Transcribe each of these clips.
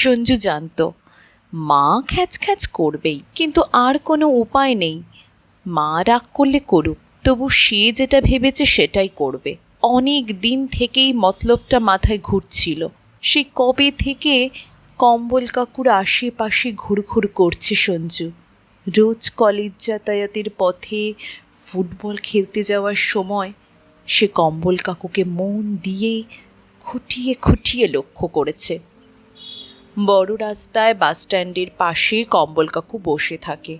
সঞ্জু জানতো, মা খ্যাচ খ্যাচ করবেই, কিন্তু আর কোনো উপায় নেই। মা রাগ করলে করুক, তবু সে যেটা ভেবেছে সেটাই করবে। অনেক দিন থেকেই মতলবটা মাথায় ঘুরছিল। সে কবে থেকে কম্বল কাকুর আশেপাশে ঘুরঘুর করছে সঞ্জু? রোজ কলেজ যাতায়াতের পথে ফুটবল খেলতে যাওয়ার সময় সে কম্বল কাকুকে মন দিয়ে খুঁটিয়ে খুঁটিয়ে লক্ষ্য করেছে। বড় রাস্তায় বাসস্ট্যান্ডের পাশে কম্বল কাকু বসে থাকে।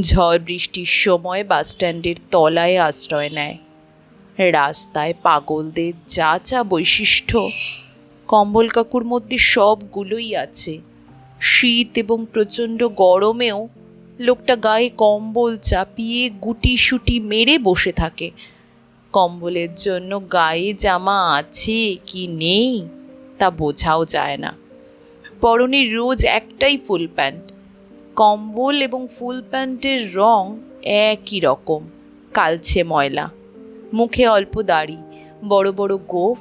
ঝড় বৃষ্টির সময় বাসস্ট্যান্ডের তলায় আশ্রয় নেয়। রাস্তায় পাগলদের যা যা বৈশিষ্ট্য কম্বল কাকুর মধ্যে সবগুলোই আছে। শীত এবং প্রচণ্ড গরমেও লোকটা গায়ে কম্বল চাপিয়ে গুটি সুটি মেরে বসে থাকে। কম্বলের জন্য গায়ে জামা আছে কি নেই তা বোঝাও যায় না। পরনে রোজ একটাই ফুল প্যান্ট। কম্বল এবং ফুল প্যান্টের রং একই রকম, কালছে ময়লা। মুখে অল্প দাড়ি, বড় বড় গোফ,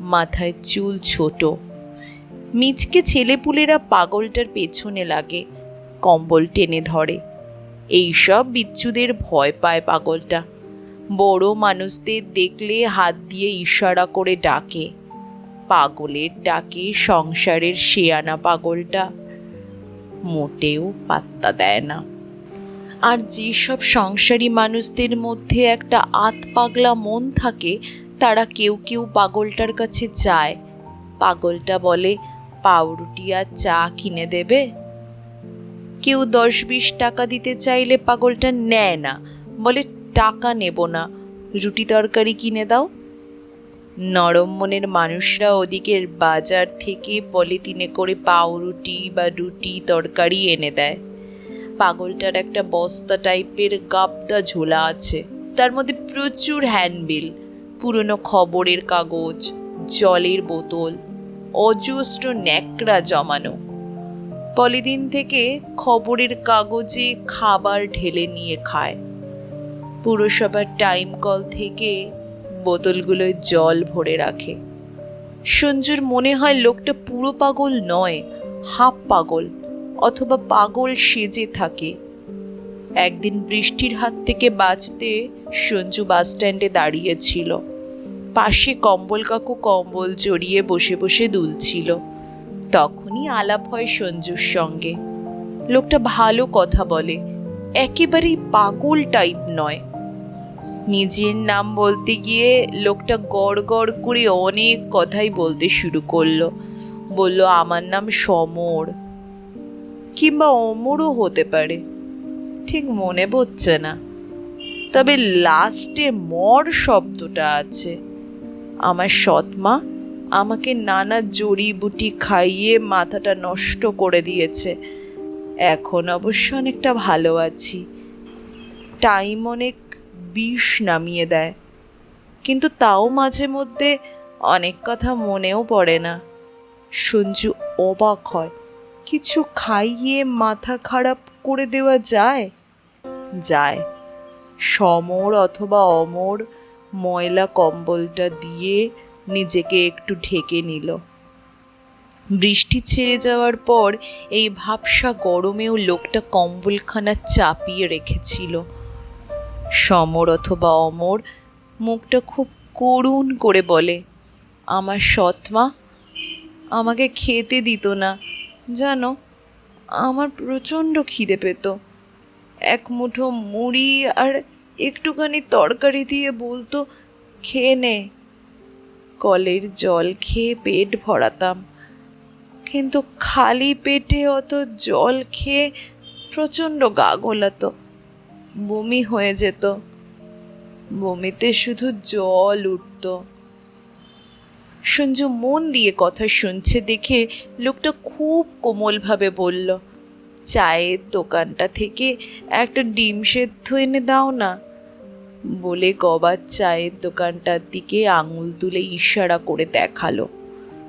মাথায় চুল ছোট। মিচকে ছেলেপুলেরা পাগলটার পেছনে লাগে, কম্বল টেনে ধরে। এইসব বিচ্ছুদের ভয় পায় পাগলটা। বড় মানুষদের দেখলে হাত দিয়ে ইশারা করে ডাকে। পাগলের ডাকে সংসারের শেয়ানা পাগলটা মোটেও পাত্তা দেয় না। আর যেসব সংসারী মানুষদের মধ্যে একটা আত পাগলা মন থাকে, তারা কেউ কেউ পাগলটার কাছে যায়। পাগলটা বলে, পাউরুটি আর চা কিনে দেবে? কেউ দশ বিশ টাকা দিতে চাইলে পাগলটা নেয় না। বলে, টাকা নেব না। রুটি তরকারি কিনে দাও। নরম মনের মানুষরা ওদিকের বাজার থেকে পলিথিনে করে পাউরুটি বা রুটি তরকারি এনে দেয়। পাগলটার একটা বস্তা টাইপের গাবদা ঝোলা আছে। তার মধ্যে প্রচুর হ্যান্ডবিল, পুরনো খবরের কাগজ, জলের বোতল, অজস্র ন্যাকড়া জমানো। পলিদিন থেকে খবরের কাগজে খাবার ঢেলে নিয়ে খায়। পুরসভার টাইম কল থেকে বোতলগুলোয় জল ভরে রাখে। সঞ্জুর মনে হয় লোকটা পুরো পাগল নয়, হাফ পাগল অথবা পাগল সেজে থাকে। একদিন বৃষ্টির হাত থেকে বাঁচতে সঞ্জু বাস স্ট্যান্ডে দাঁড়িয়েছিল পাশে কম্বল কাকু কম্বল জড়িয়ে বসে বসে দুলছিল। তখনই আলাপ হয় সঞ্জুর সঙ্গে। লোকটা ভালো কথা বলে, একেবারেই পাগল টাইপ নয়। নিজের নাম বলতে গিয়ে লোকটা গড় গড় করে অনেক কথাই বলতে শুরু করল। বলল, আমার নাম সমর। কিংবা অমরও হতে পারে, ঠিক মনে পড়ছে না। তবে লাস্টে মর শব্দটা আছে। আমার সৎমা আমাকে নানা জড়িবুটি খাইয়ে মাথাটা নষ্ট করে দিয়েছে। এখন অবশ্য অনেকটা ভালো আছি। টাইম অনেক বিষ নামিয়ে দেয়। কিন্তু তাও মাঝে মধ্যে অনেক কথা মনেও পড়ে না। সঞ্জু অবাক হয়, কিছু খাইয়ে মাথা খারাপ করে দেওয়া যায়? যায়। সমর অথবা অমর ময়লা কম্বলটা দিয়ে নিজেকে একটু ঢেকে নিল। বৃষ্টি ছেড়ে যাওয়ার পর এই ভাবসা গরমেও লোকটা কম্বলখানা চাপিয়ে রেখেছিল। সমর অথবা অমর, মুখটা খুব করুণ করে বলে, আমার সৎমা আমাকে খেতে দিত না। জানো, আমার প্রচণ্ড খিদে পেত। এক মুঠো মুড়ি আর একটুখানি তরকারি দিয়ে বলতো, খেয়ে নে। কলের জল খেয়ে পেট ভরাতাম। কিন্তু খালি পেটে অত জল খেয়ে প্রচণ্ড গা গোলাতো। বমি হয়ে যেত। বমিতে শুধু জল উঠত। সঞ্জু মন দিয়ে কথা শুনছে দেখে লোকটা খুব কোমলভাবে বলল, চায়ের দোকানটা থেকে একটা ডিম সেদ্ধ এনে দাও না। বলে গবার চায়ের দোকানটার দিকে আঙুল তুলে ইশারা করে দেখাল।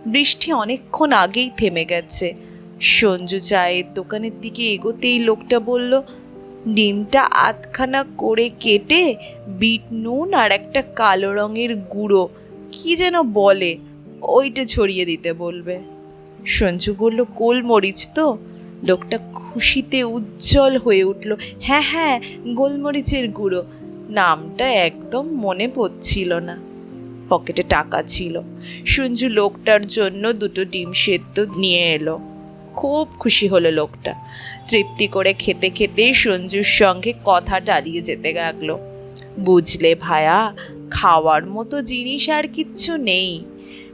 বৃষ্টি অনেকক্ষণ আগেই থেমে গেছে। সঞ্জু চায়ের দোকানের দিকে এগোতেই লোকটা বলল ডিমটা আধখানা করে কেটে বিট নুন আর একটা কালো রঙের গুঁড়ো, কি যেন বলে, ওইটা ছড়িয়ে দিতে বলবে। সঞ্জু বলল, গোলমরিচ তো? লোকটা খুশিতে উজ্জ্বল হয়ে উঠল হ্যাঁ হ্যাঁ গোলমরিচের গুঁড়ো। নামটা একদম মনে পড়ছিল না। পকেটে টাকা ছিল। সঞ্জু লোকটার জন্য দুটো ডিম সেদ্ধ নিয়ে এলো। খুব খুশি হলো লোকটা। তৃপ্তি করে খেতে খেতে সঞ্জুর সঙ্গে কথা টালিয়ে যেতে লাগল। বুঝলে ভায়া, খাওয়ার মতো জিনিস আর কিচ্ছু নেই।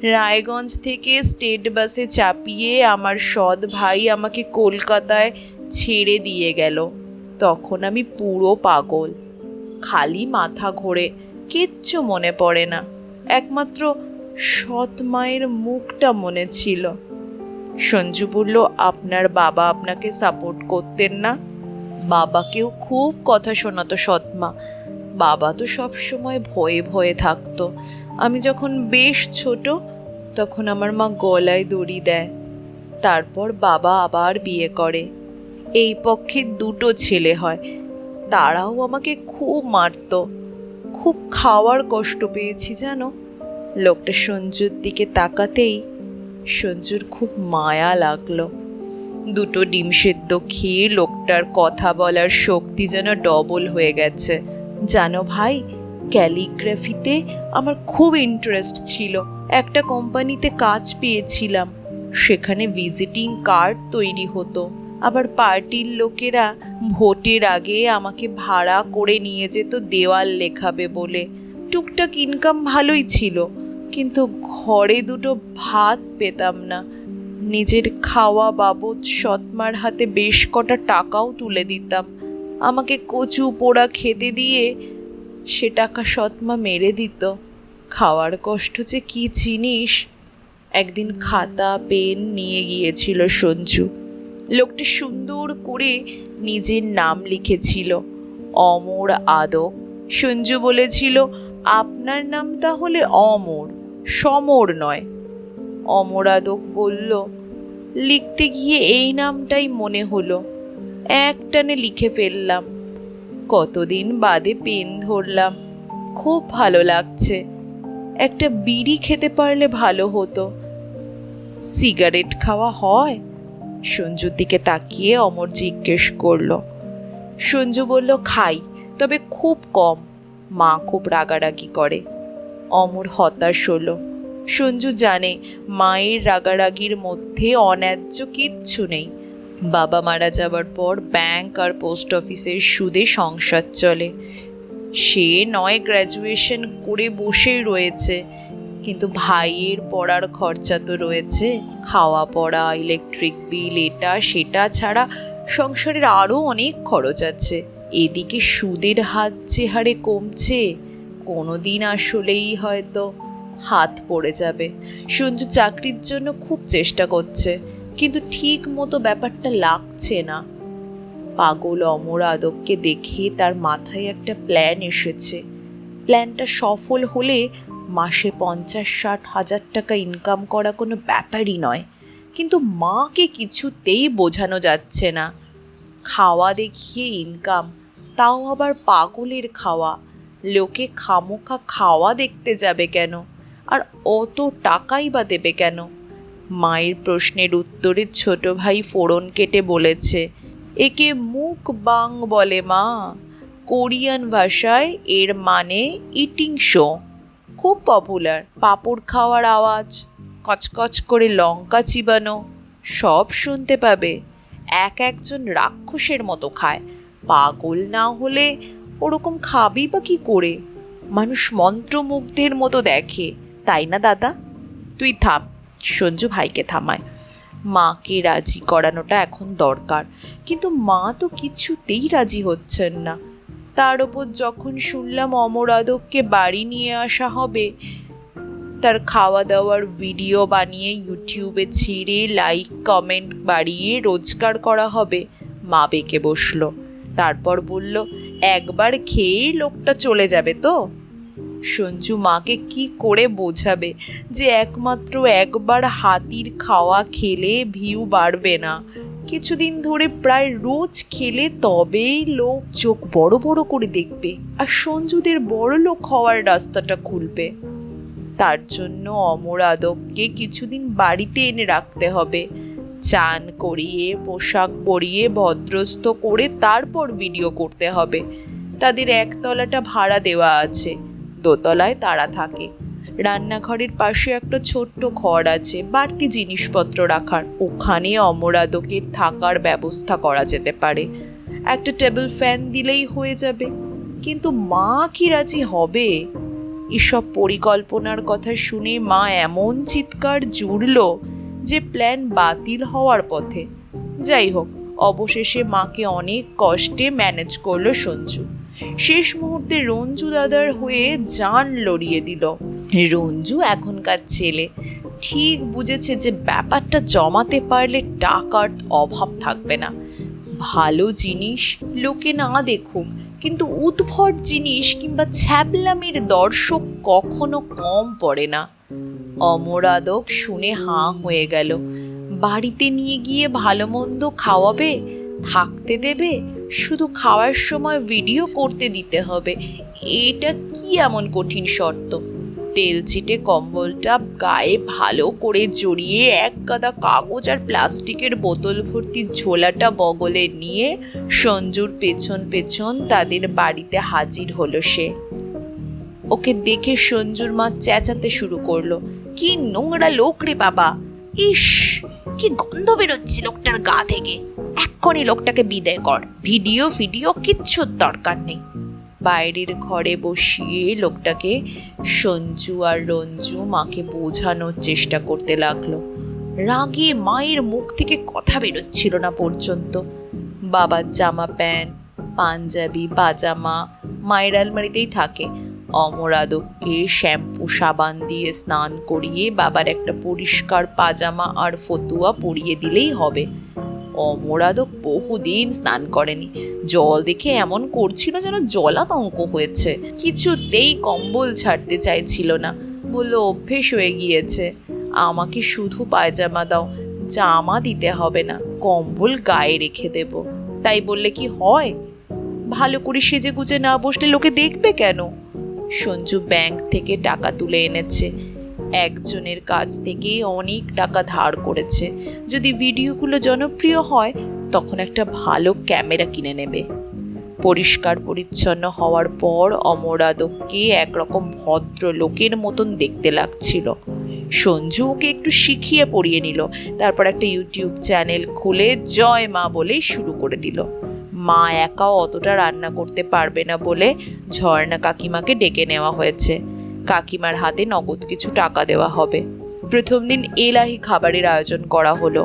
রায়গঞ্জ থেকে স্টেট বাসে চাপিয়ে আমার সৎ ভাই আমাকে কলকাতায় ছেড়ে দিয়ে গেল। তখন আমি পুরো পাগল। খালি মাথা ঘোরে কিচ্ছু মনে পড়ে না। একমাত্র সৎ মায়ের মুখটা মনে ছিল। সঞ্জু বলল, আপনার বাবা আপনাকে সাপোর্ট করতেন না। বাবাকেও খুব কথা শোনাতো সৎমা। বাবা তো সব সময় ভয়ে ভয়ে থাকতো। আমি যখন বেশ ছোট, তখন আমার মা গলায় দড়ি দেয়। তারপর বাবা আবার বিয়ে করে। এই পক্ষে দুটো ছেলে হয়। তারাও আমাকে খুব মারতো। খুব খাওয়ার কষ্ট পেয়েছি, জানো? লোকটা সঞ্জুর দিকে তাকাতেই সঞ্জুর খুব মায়া লাগল। দুটো ডিম সেদ্ধ খেয়ে লোকটার কথা বলার শক্তি যেন ডবল হয়ে গেছে। জানো ভাই ক্যালিগ্রাফিতে আমার খুব ইন্টারেস্ট ছিল। একটা কোম্পানিতে কাজ পেয়েছিলাম। সেখানে ভিজিটিং কার্ড তৈরি হতো। আবার পার্টির লোকেরা ভোটের আগে আমাকে ভাড়া করে নিয়ে যেত দেওয়াল লেখাবে বলে। টুকটাক ইনকাম ভালোই ছিল। কিন্তু ঘরে দুটো ভাত পেতাম না। নিজের খাওয়া বাবদ সৎমার হাতে বেশ কটা টাকাও তুলে দিতাম। আমাকে কচু পোড়া খেতে দিয়ে সে টাকা সৎমা মেরে দিত। খাওয়ার কষ্ট যে কী জিনিস? একদিন খাতা, পেন নিয়ে গিয়েছিল সঞ্জু। লোকটি সুন্দর করে নিজের নাম লিখেছিল, অমর আদক। সঞ্জু বলেছিল, আপনার নাম তাহলে অমর। সমর নয়। অমরাদক বলল, লিখতে গিয়ে এই নামটাই মনে হলো। একটানে লিখে ফেললাম। কতদিন বাদে পেন ধরলাম। খুব ভালো লাগছে। একটা বিড়ি খেতে পারলে ভালো হতো। সিগারেট খাওয়া হয়? সঞ্জুর দিকে তাকিয়ে অমর জিজ্ঞেস করল। সঞ্জু বলল, খাই, তবে খুব কম। মা খুব রাগারাগি করে। অমর হতাশ হলো। সঞ্জু জানে, মায়ের রাগারাগির মধ্যে অন্যায্য কিচ্ছু নেই। বাবা মারা যাবার পর ব্যাংক আর পোস্ট অফিসের সুদে সংসার চলে। সে নয় গ্র্যাজুয়েশন করে বসেই রয়েছে, কিন্তু ভাইয়ের পড়ার খরচা তো রয়েছে। খাওয়া পড়া, ইলেকট্রিক বিল, এটা সেটা ছাড়া সংসারের আরও অনেক খরচ আছে। এদিকে সুদের হাত যে হারে কমছে। কোনো দিন আসলেই হয়তো হাত পড়ে যাবে। সঞ্জু চাকরির জন্য খুব চেষ্টা করছে, কিন্তু ঠিক মতো ব্যাপারটা লাগছে না। পাগল অমর আদবকে দেখে তার মাথায় একটা প্ল্যান এসেছে। প্ল্যানটা সফল হলে মাসে পঞ্চাশ ষাট হাজার টাকা ইনকাম করা কোনো ব্যাপারই নয়। কিন্তু মাকে কিছুতেই বোঝানো যাচ্ছে না। খাওয়া দেখিয়ে ইনকাম, তাও আবার পাগলের খাওয়া। লোকে খামোখা খাওয়া দেখতে যাবে কেন? আর অত টাকাই বা দেবে কেন? মায়ের প্রশ্নের উত্তরে ছোট ভাই ফোড়ন কেটে বলেছে, একে মুখ বাং বলে মা। কোরিয়ান ভাষায় এর মানে ইটিং শো। খুব পপুলার। পাঁপড় খাওয়ার আওয়াজ। কচকচ করে লঙ্কা চিবানো। সব শুনতে পাবে। এক একজন রাক্ষসের মতো খায়। পাগল না হলে ওরকম খাবি বা কি করে? মানুষ মন্ত্রমুগ্ধের মতো দেখে, তাই না দাদা? তুই থাম, সঞ্জু ভাইকে থামায়। মাকে রাজি করানোটা এখন দরকার, কিন্তু মা তো কিছুতেই রাজি হচ্ছেন না। তার ওপর যখন শুনলাম অমরাদককে বাড়ি নিয়ে আসা হবে, তার খাওয়া দাওয়ার ভিডিও বানিয়ে ইউটিউবে ছিঁড়ে লাইক, কমেন্ট বাড়িয়ে রোজগার করা হবে, মা বেঁকে বসল। তারপর বলল একবার খেয়েই লোকটা চলে যাবে তো? সঞ্জু মাকে কি করে বোঝাবে যে একমাত্র একবার হাতির খাওয়া খেলে ভিউ বাড়বে না? কিছুদিন ধরে প্রায় রোজ খেলে তবেই লোক চোখ বড় বড় করে দেখবে আর সঞ্জুদের বড় লোক হওয়ার রাস্তাটা খুলবে। তার জন্য অমর আদবকে কিছুদিন বাড়িতে এনে রাখতে হবে। চান করিয়ে, পোশাক পরিয়ে, ভদ্রস্থ করে তারপর ভিডিও করতে হবে। তাদের একতলাটা ভাড়া দেওয়া আছে, দোতলায় তারা থাকে। রান্নাঘরের পাশে একটা ছোট্ট ঘর আছে, বাড়তি জিনিসপত্র রাখার। ওখানে অমরাদকের থাকার ব্যবস্থা করা যেতে পারে। একটা টেবিল ফ্যান দিলেই হয়ে যাবে। কিন্তু মা কি রাজি হবে? এসব পরিকল্পনার কথা শুনে মা এমন চিৎকার জুড়ল যে প্ল্যান বাতিল হওয়ার পথে। যাই হোক, অবশেষে মাকে অনেক কষ্টে ম্যানেজ করল সঞ্জু। শেষ মুহূর্তে রঞ্জু দাদার হয়ে জান লড়িয়ে দিল। রঞ্জু এখনকার ছেলে। ঠিক বুঝেছে যে ব্যাপারটা জমাতে পারলে টাকার অভাব থাকবে না। ভালো জিনিস লোকে না দেখুক, কিন্তু উদ্ভট জিনিস কিংবা ছ্যাবলামির দর্শক কখনো কম পড়ে না। অমরাদক শুনে হাঁ হয়ে গেল। বাড়িতে নিয়ে গিয়ে ভালো মন্দ খাওয়াবে, থাকতে দেবে, শুধু খাওয়ার সময় ভিডিও করতে দিতে হবে। এটা কি এমন কঠিন শর্ত? তেল ছিটে কম্বলটা গায়ে ভালো করে জড়িয়ে এক গাদা কাগজ আর প্লাস্টিকের বোতল ভর্তি ঝোলাটা বগলে নিয়ে সঞ্জুর পেছন পেছন তাদের বাড়িতে হাজির হলো সে। ওকে দেখে সঞ্জুর মা চেঁচাতে শুরু করল। কি নোংরা লোক রে বাবা। ইস, কি গন্ধ বেরোচ্ছে লোকটার গা থেকে। এক্ষণি লোকটাকে বিদায় কর। ভিডিও ভিডিও কিচ্ছুর দরকার নেই। বাইরের ঘরে বসিয়ে লোকটাকে সঞ্জু আর রঞ্জু মাকে বোঝানোর চেষ্টা করতে লাগল। রাগে মায়ের মুখ থেকে কথা বেরোচ্ছিল না পর্যন্ত। বাবার জামা প্যান্ট, পাঞ্জাবি, পাজামা মায়ের আলমারিতেই থাকে। অমরাদককে শ্যাম্পু, সাবান দিয়ে স্নান করিয়ে বাবার একটা পরিষ্কার পাজামা আর ফতুয়া পরিয়ে দিলেই হবে। অমরাদক বহুদিন স্নান করেনি। জল দেখে এমন করছিল যেন জলাতঙ্ক হয়েছে। কিছুতেই কম্বল ছাড়তে চাইছিল না। বলল, অভ্যেস হয়ে গিয়েছে। আমাকে শুধু পায়জামা দাও, জামা দিতে হবে না, কম্বল গায়ে রেখে দেব। তাই বললে কি হয়? ভালো করে সেজে গুজে না বসলে লোকে দেখবে কেন? সঞ্জু ব্যাংক থেকে টাকা তুলে এনেছে। একজনের কাছ থেকে অনেক টাকা ধার করেছে। যদি ভিডিওগুলো জনপ্রিয় হয়, তখন একটা ভালো ক্যামেরা কিনে নেবে। পরিষ্কার পরিচ্ছন্ন হওয়ার পর অমরাদককে একরকম ভদ্র লোকের মতন দেখতে লাগছিল। সঞ্জু ওকে একটু শিখিয়ে পড়িয়ে নিল। তারপর একটা ইউটিউব চ্যানেল খুলে জয় মা বলেই শুরু করে দিল। মা একাও অতটা রান্না করতে পারবে না বলে ঝর্ণা কাকিমাকে ডেকে নেওয়া হয়েছে। কাকিমার হাতে নগদ কিছু টাকা দেওয়া হবে। প্রথম দিন এলাহি খাবারের আয়োজন করা হলো।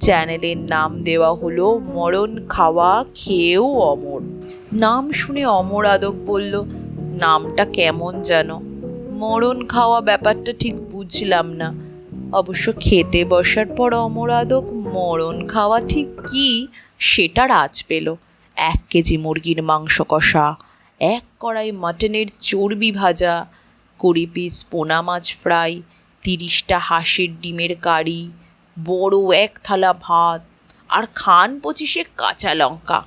চ্যানেলের নাম দেওয়া হলো মরণ খাওয়া খেয়েও অমর। নাম শুনে অমর আদক বলল, নামটা কেমন যেন মরণ খাওয়া ব্যাপারটা ঠিক বুঝলাম না। অবশ্য খেতে বসার পর অমর আদক মরণ খাওয়া ঠিক কি সেটার আজ পেল। এক কেজি মুরগির মাংস কষা, এক কড়াই মাটনের চর্বি ভাজা, কুড়ি পিস পোনা মাছ ফ্রাই, তিরিশটা হাঁসের ডিমের কারি, বড় এক থালা ভাত আর খান পঁচিশে কাঁচা লঙ্কা।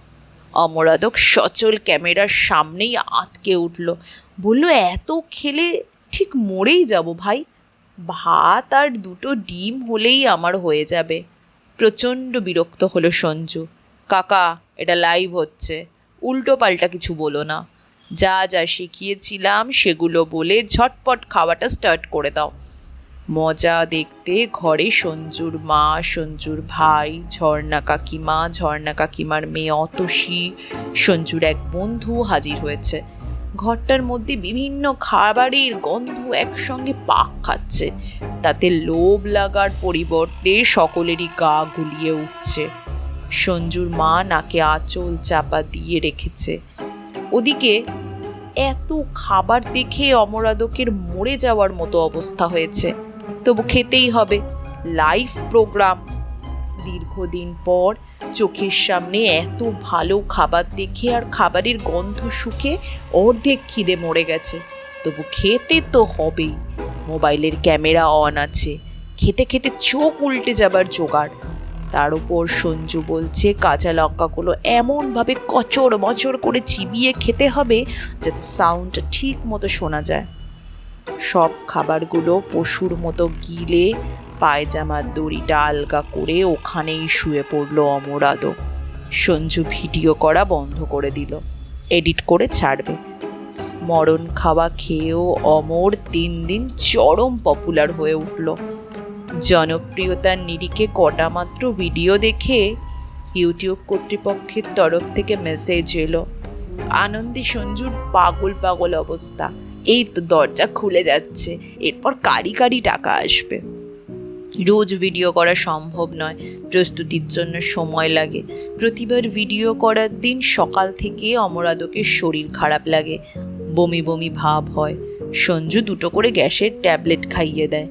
অমরাদক সচল ক্যামেরার সামনেই আতকে উঠল। বলল, এত খেলে ঠিক মরেই যাব ভাই। ভাত আর দুটো ডিম হলেই আমার হয়ে যাবে। প্রচণ্ড বিরক্ত হলো সঞ্জু। কাকা এটা লাইভ হচ্ছে। উল্টো পাল্টা কিছু বলো না। যা যা শিখিয়েছিলাম সেগুলো বলে ঝটপট খাওয়াটা স্টার্ট করে দাও। মজা দেখতে ঘরে সঞ্জুর মা, সঞ্জুর ভাই, ঝর্ণা কাকিমা, ঝর্ণা কাকিমার মেয়ে অতসী, সঞ্জুর এক বন্ধু হাজির হয়েছে। ঘরটার মধ্যে বিভিন্ন খাবারের গন্ধ একসঙ্গে পাক খাচ্ছে। তাতে লোভ লাগার পরিবর্তে সকলেরই গা গুলিয়ে উঠছে। সঞ্জুর মা নাকে আঁচল চাপা দিয়ে রেখেছে। ওদিকে এত খাবার দেখে অমরাদকের মরে যাওয়ার মতো অবস্থা হয়েছে। তবু খেতেই হবে। Live programme. দীর্ঘদিন পর চোখের সামনে এত ভালো খাবার দেখে আর খাবারের গন্ধ শুকে অর্ধেক খিদে মরে গেছে। তবু খেতে তো হবেই। মোবাইলের ক্যামেরা অন আছে। খেতে খেতে চোখ উল্টে যাবার জোগাড়। তার উপর সঞ্জু বলছে, কাঁচা লঙ্কাগুলো এমনভাবে কচড় মচড় করে চিবিয়ে খেতে হবে যাতে সাউন্ডটা ঠিক মতো শোনা যায়। সব খাবারগুলো পশুর মতো গিলে পায়জামার দড়িটা আলগা করে ওখানেই শুয়ে পড়ল অমরাদও সঞ্জু ভিডিও করা বন্ধ করে দিল, এডিট করে ছাড়বে। মরণ খাওয়া খেয়েও অমর দিন দিন চরম পপুলার হয়ে উঠল। জনপ্রিয়তার নিরিখে কটা মাত্র ভিডিও দেখে ইউটিউব কর্তৃপক্ষের তরফ থেকে মেসেজ এলো। আনন্দী সঞ্জুর পাগল পাগল অবস্থা। এই তো দরজা খুলে যাচ্ছে, এরপর কারি কারি টাকা আসবে। রোজ ভিডিও করা সম্ভব নয়, প্রস্তুতির জন্য সময় লাগে। প্রতিবার ভিডিও করার দিন সকাল থেকে অমরাদকের শরীর খারাপ লাগে। বমি বমি ভাব হয়। সঞ্জু দুটো করে গ্যাসের ট্যাবলেট খাইয়ে দেয়।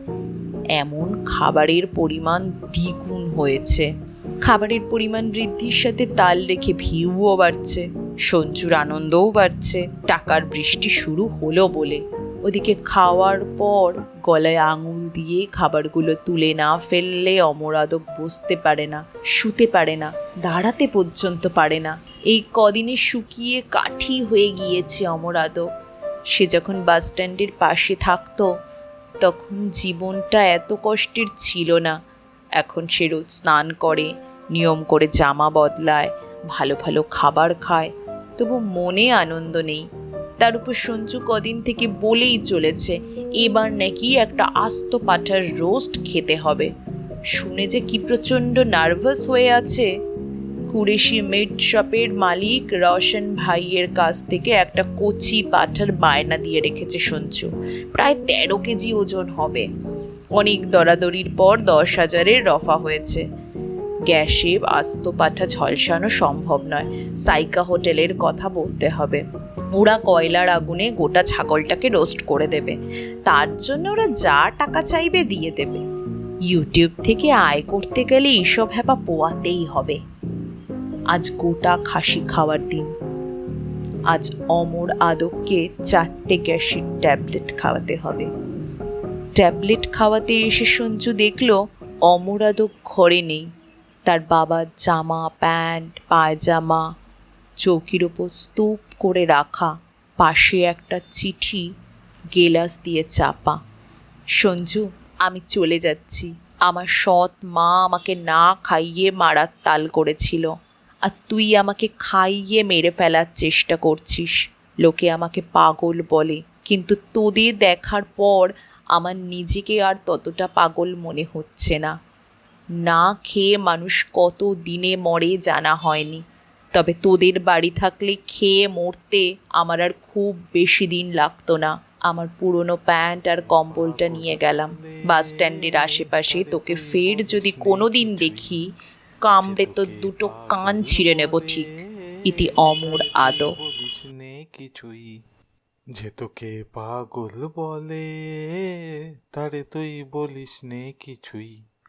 এমন খাবারের পরিমাণ দ্বিগুণ হয়েছে। খাবারের পরিমাণ বৃদ্ধির সাথে তাল রেখে ভিউও বাড়ছে, সঞ্জুর আনন্দও বাড়ছে, টাকার বৃষ্টি শুরু হলো বলে। ওদিকে খাওয়ার পর গলায় আঙুল দিয়ে খাবারগুলো তুলে না ফেললে অমরাদক বসতে পারে না, শুতে পারে না, দাঁড়াতে পর্যন্ত পারে না। এই কদিনে শুকিয়ে কাঠি হয়ে গিয়েছে অমরাদক সে যখন বাস স্ট্যান্ডের পাশে থাকতো তখন জীবনটা এত কষ্টের ছিল না। এখন সে রোজ স্নান করে, নিয়ম করে জামা বদলায়, ভালো ভালো খাবার খায়, তবু মনে আনন্দ নেই। তার উপর সঞ্জু কদিন থেকে বলেই চলেছে, এবার নাকি একটা আস্ত পাঠার রোস্ট খেতে হবে। শুনে যে কি প্রচণ্ড নার্ভাস হয়ে আছে। কুরেশি মিট শপের মালিক রওশন ভাইয়ের কাছ থেকে একটা কচি পাঠার বায়না দিয়ে রেখেছে সঞ্জু। প্রায় তেরো কেজি ওজন হবে। অনেক দরাদরির পর দশ হাজারের রফা হয়েছে। গ্যাসে আস্ত পাঠা ঝলসানো সম্ভব নয়। সাইকা হোটেলের কথা বলতে হবে। ওরা কয়লার আগুনে গোটা ছাগলটাকে রোস্ট করে দেবে। তার জন্য ওরা যা টাকা চাইবে দিয়ে দেবে। ইউটিউব থেকে আয় করতে গেলে এইসব হ্যাপা পোয়াতেই হবে। আজ গোটা খাসি খাওয়ার দিন। আজ অমর আদবকে চারটে গ্যাসের ট্যাবলেট খাওয়াতে হবে। ট্যাবলেট খাওয়াতে এসে সঞ্জু দেখল অমর আদব ঘরে নেই। তার বাবার জামা, প্যান্ট, পায়জামা, চৌকির ওপর স্তূপ করে রাখা, পাশে একটা চিঠি, গেলাস দিয়ে চাপা। সঞ্জু, আমি চলে যাচ্ছি। আমার সৎ মা আমাকে না খাইয়ে মারার তাল করেছিল। আর তুই আমাকে খাইয়ে মেরে ফেলার চেষ্টা করছিস। লোকে আমাকে পাগল বলে। কিন্তু তোদের দেখার পর আমার নিজেকে আর ততটা পাগল মনে হচ্ছে না। না খেয়ে মানুষ কত দিনে মরে জানা হয়নি। তবে তোদের বাড়ি থাকলে খেয়ে মরতে আমার আর খুব বেশি দিন লাগতো না। আমার পুরনো প্যান্ট আর কম্বলটা নিয়ে গেলাম। বাস স্ট্যান্ডের আশেপাশে তোকে ফের যদি কোনো দিন দেখি কামড়ে তো দুটো কান ছিঁড়ে নেব ঠিক। ইতি অমর আদো। কিছুই। যে তোকে পাগল বলে তারে তুই বলিস নে কিছুই।